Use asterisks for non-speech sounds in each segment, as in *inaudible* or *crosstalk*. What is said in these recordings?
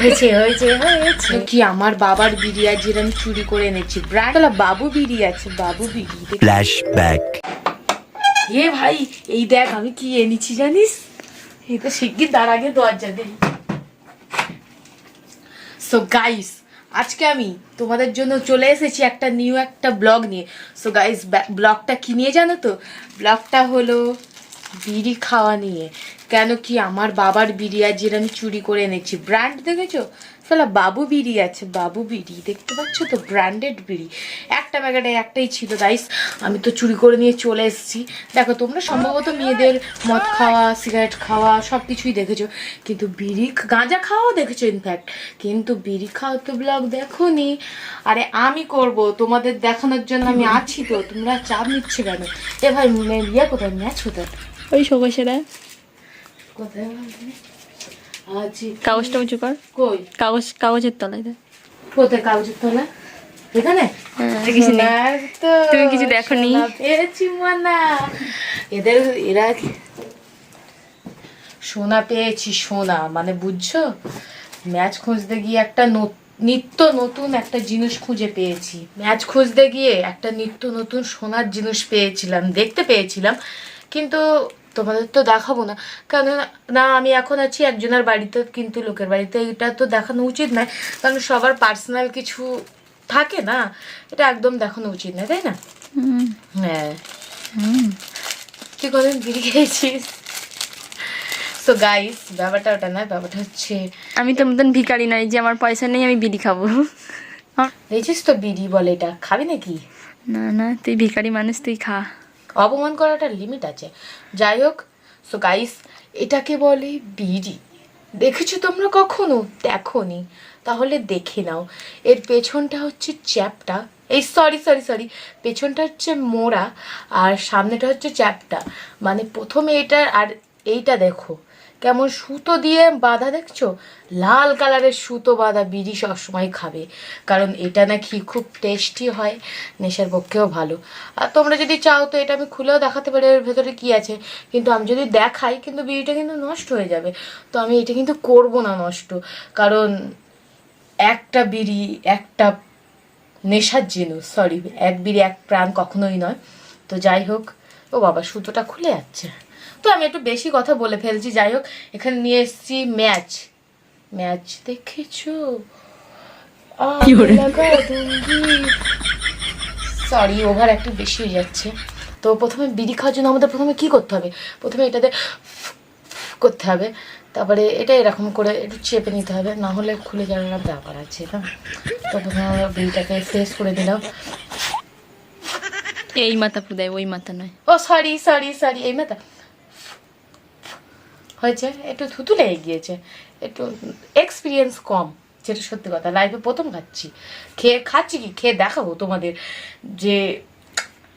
হয়েছে হয়েছে হয়েছে। কি আমার বাবার বিড়ি আর যেটা চুরি করে এনেছি। ব্র্যান্ড বাবু বিড়ি আছে বাবু বিড়ি দেখ- এ ভাই এই দেখ আমি কি এনেছি জানিস? এই তো শিগগির তার আগে দরজা দে সো গাইস আজকে আমি তোমাদের জন্য চলে এসেছি একটা নিউ একটা ব্লগ নিয়ে। সো গাইস ব্লগটা কি নিয়ে জানো তো? ব্লগটা হলো বিড়ি খাওয়া নিয়ে। কেন কি আমার বাবার বিড়ি আজ আমি চুরি করে এনেছি? ব্র্যান্ড দেখেছ? সালা বাবু বিড়ি আছে বাবু বিড়ি দেখতে পাচ্ছ তো ব্র্যান্ডেড বিড়ি। একটা প্যাকেটে একটাই ছিল গাইস আমি তো চুরি করে নিয়ে চলে এসেছি। দেখো তোমরা সম্ভবত মেয়েদের মদ খাওয়া সিগারেট খাওয়া সব কিছুই দেখেছ। কিন্তু বিড়ি গাঁজা খাওয়াও দেখেছ ইনফ্যাক্ট কিন্তু বিড়ি খাওয়া তো ব্লগ দেখো নি। আরে আমি করব তোমাদের দেখানোর জন্য আমি আছি তো। তোমরা চাপ নিচ্ছে কেন? এ ভাই ইয়ে কোথায়? ম্যাচ কোথায়? ওই শোকসেরা কোথায়? কাগজটা উঁচু কর কই? কাগজ কাগজের তলায় কোথায় কাগজের তলা এখানে? হ্যাঁ, কিছু নেই। তুমি কিছু দেখোনি? সোনা পেয়েছি এদের এরা সোনা পেয়েছি সোনা। মানে বুঝছ? ম্যাচ খুঁজতে গিয়ে একটা নিত্য নতুন একটা জিনিস খুঁজে পেয়েছি। ম্যাচ খুঁজতে গিয়ে একটা নিত্য নতুন সোনার জিনিস পেয়েছিলাম দেখতে পেয়েছিলাম। কিন্তু তোমাদের তো দেখাবো না। কারণ না আমি এখন আছি একজনের বাড়িতে কিন্তু লোকের বাড়িতে এটা তো দেখানো উচিত নয়। কারণ সবার পার্সোনাল কিছু থাকে না এটা একদম দেখানো উচিত নয় তাই না? হ্যাঁ। তুই কোনদিন বিড়ি খেয়েছিস? তো গাইস ব্যাপারটা ওটা নয় ব্যাপারটা হচ্ছে আমি তো মতন ভিখারি নয় যে আমার পয়সা নেই আমি বিড়ি খাব। দেখছিস তো বিড়ি বলে এটা খাবি নাকি? না না তুই ভিখারি মানুষ তুই খা। অপমান করাটা লিমিট আছে। যাই হোক সো গাইস এটাকে বলে বিড়ি দেখেছ তোমরা কখনো? দেখোনি। তাহলে দেখে নাও। এর পেছনটা হচ্ছে চ্যাপটা। এই সরি সরি সরি পেছনটা হচ্ছে মোড়া আর সামনেটা হচ্ছে চ্যাপটা। মানে প্রথমে এটা আর এইটা দেখো। কেমন সুতো দিয়ে বাঁধা দেখছ? লাল কালারের সুতো বাঁধা বিড়ি সবসময় খাবে। কারণ এটা নাকি খুব টেস্টি হয়, নেশার পক্ষেও ভালো। আর তোমরা যদি চাও তো এটা আমি খুলেও দেখাতে পারি, এর ভেতরে কি আছে? কিন্তু আমি যদি দেখাই, কিন্তু বিড়িটা কিন্তু নষ্ট হয়ে যাবে। তো আমি এটা কিন্তু করব না নষ্ট। কারণ একটা বিড়ি একটা নেশার জিনিস সরি এক বিড়ি এক প্রাণ কখনোই নয়। তো যাই হোক, ও বাবা সুতোটা খুলে যাচ্ছে। তো আমি একটু বেশি কথা বলে ফেলছি যাই হোক এখানে নিয়ে এসেছি ম্যাচ। ম্যাচ দেখেছ? সরি ওভার একটু বেশি হয়ে যাচ্ছে। তো প্রথমে বিড়ি খাওয়ার জন্য আমাদের প্রথমে কি করতে হবে? প্রথমে এটাতে করতে হবে। তারপরে এটা এরকম করে একটু চেপে নিতে হবে না হলে খুলে যাওয়ার ব্যাপার আছে না? তো প্রথমে আমরা বিড়িটাকে ফ্রেশ করে দিলাম এই মাথা পুদায় ওই মাথা নয়। ও সরি সরি সরি এই মাথা। হয়েছে, একটু থুতু লেগে গিয়েছে, একটু এক্সপিরিয়েন্স কম, যেটা সত্যি কথা। লাইফে প্রথম খাচ্ছি। খেয়ে, খাচ্ছি কি? খেয়ে দেখাবো তোমাদের যে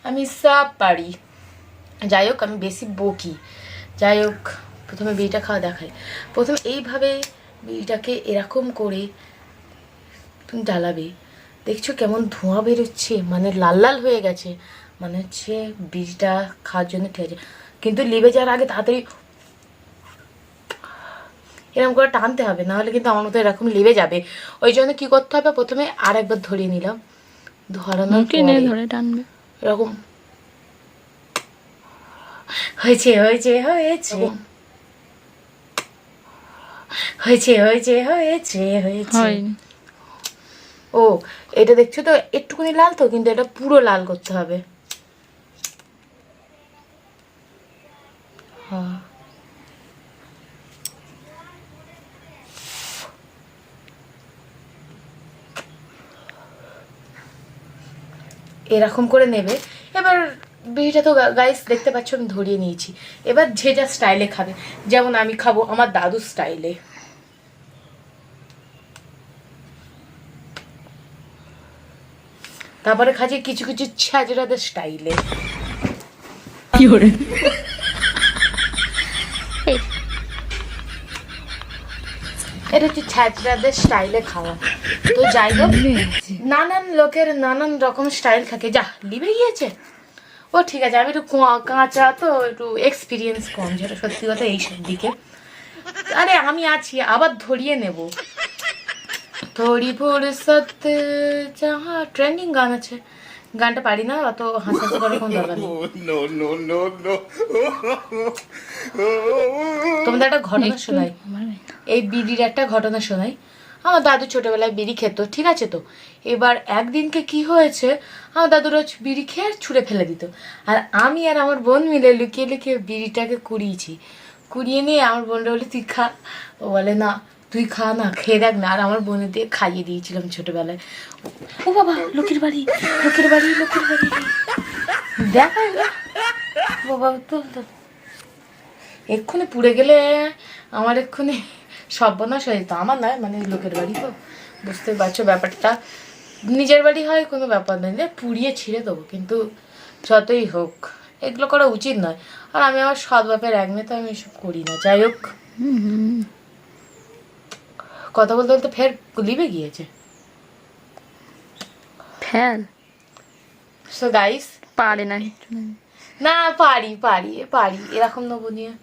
আমি সব পারি। যাই হোক, আমি বেশি বকি। যাই হোক, প্রথমে বিড়িটা খাওয়া দেখাই। প্রথমে এইভাবে বিড়িটাকে এরকম করে তুমি জ্বালাবে। দেখছ কেমন ধোঁয়া বেরোচ্ছে মানে লাল লাল হয়ে গেছে। মানে হচ্ছে বীজটা খাওয়ার জন্য ঠিক আছে কিন্তু লিবে যাওয়ার আগে তাড়াতাড়ি এরকম করে টানতে হবে নাহলে কিন্তু আমার মতো এরকম লিবে যাবে। ওই জন্য কি করতে হবে? প্রথমে আর একবার ধরিয়ে নিলাম। ধরানোর মুখে নে ধরে টানবে। এরকম। হয়েছে হয়েছে হয়েছে। হয়েছে হয়েছে হয়েছে হয়েছে। ও এটা দেখছ তো? একটুখানি লাল তো কিন্তু এটা পুরো লাল করতে হবে। হ্যাঁ। এরকম করে নেবে। এবার বিড়িটা তো গাইস দেখতে পাচ্ছ, আমি ধরিয়ে নিয়েছি। এবার যে যা স্টাইলে খাবে। যেমন আমি খাব আমার দাদু স্টাইলে তারপরে খাচ্ছি কিছু কিছু ছ্যাজরাদের স্টাইলে কি এটা হচ্ছে ছ্যাচড়াদের স্টাইলে খাওয়া? তো যাই হোক, নানান লোকের নানান রকম স্টাইল থাকে। যা, লিবে গিয়েছে। ও, ঠিক আছে, আমি একটু কাঁচা তো একটু এক্সপিরিয়েন্স কম যেটা সত্যি কথা এইসব দিকে। আরে, আমি আছি, আবার ধরিয়ে নেব। থোড়ি ফুরসত যাহা ট্রেন্ডিং গান আছে। গানটা পারি না অত হাসাহাসি করে কোন দরকার নেই. *laughs* তোমাদের একটা ঘটনা শোনাই। এই বিড়ির একটা ঘটনা শোনাই। আমার দাদু ছোটবেলায় বিড়ি খেত ঠিক আছে তো? এবার একদিনকে কি হয়েছে আমার দাদু রোজ বিড়ি খেয়ে আর ছুঁড়ে ফেলে দিত। আর আমি আর আমার বোন মিলে লুকিয়ে লুকিয়ে বিড়িটাকে কুড়িয়েছি। কুড়িয়ে নিয়ে আমার বোনটা বলে তুই খা। ও বলে না। তুই খা না, খেয়ে দেখ না। আর আমার বোনের দিয়ে খাইয়ে দিয়েছিলাম ছোটবেলায়। ও বাবা, লোকের বাড়ি লোকের বাড়ি লোকের বাড়ি। দেখ বাবা, তুল এক্ষুনি পুড়ে গেলে আমার এক্ষুনি সর্বনাশ হয়ে যেত। আমার নয় মানে লোকের বাড়ি তো। বুঝতে পারছ ব্যাপারটা। নিজের বাড়ি হয়, কোনো ব্যাপার যে পুড়িয়ে ছিঁড়ে দেবো। কিন্তু যতই হোক, এগুলো করা উচিত নয়। আর আমি আমার সৎ বাপের এক মেয়ে তো আমি এসব করি না। যাই হোক। কথা বলতে বলতে ফের লিবে গিয়েছে। ফ্যাল সো গাইস পারে না না পারি পারি পারি এরকম নেব নিয়ে।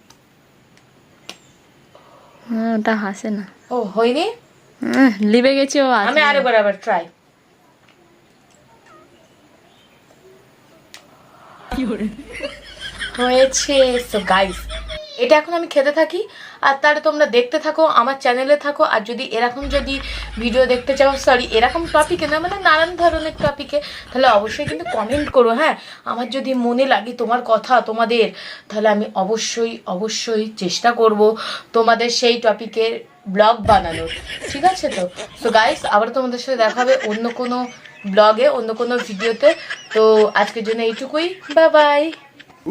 ওটা হাসে না। ও হয়নি? হ্যাঁ, লিবে গেছে ও আমি। আরেকবার আবার ট্রাই হয়েছে। সো গাইস এটা এখন আমি খেতে থাকি, আর তাহলে তোমরা দেখতে থাকো, আমার চ্যানেলে থাকো, আর যদি এরকম যদি ভিডিও দেখতে চাও সরি এরকম টপিকে না মানে নানান ধরনের টপিকে তাহলে অবশ্যই কিন্তু কমেন্ট করো হ্যাঁ? আমার যদি মনে লাগে তোমার কথা, তোমাদের, তাহলে আমি অবশ্যই অবশ্যই চেষ্টা করব তোমাদের সেই টপিকের ব্লগ বানানোর, ঠিক আছে তো? সো গাইস আবার তোমাদের সাথে দেখা হবে অন্য কোনো ব্লগে অন্য কোনো ভিডিওতে তো আজকের জন্য এইটুকুই বাই বাই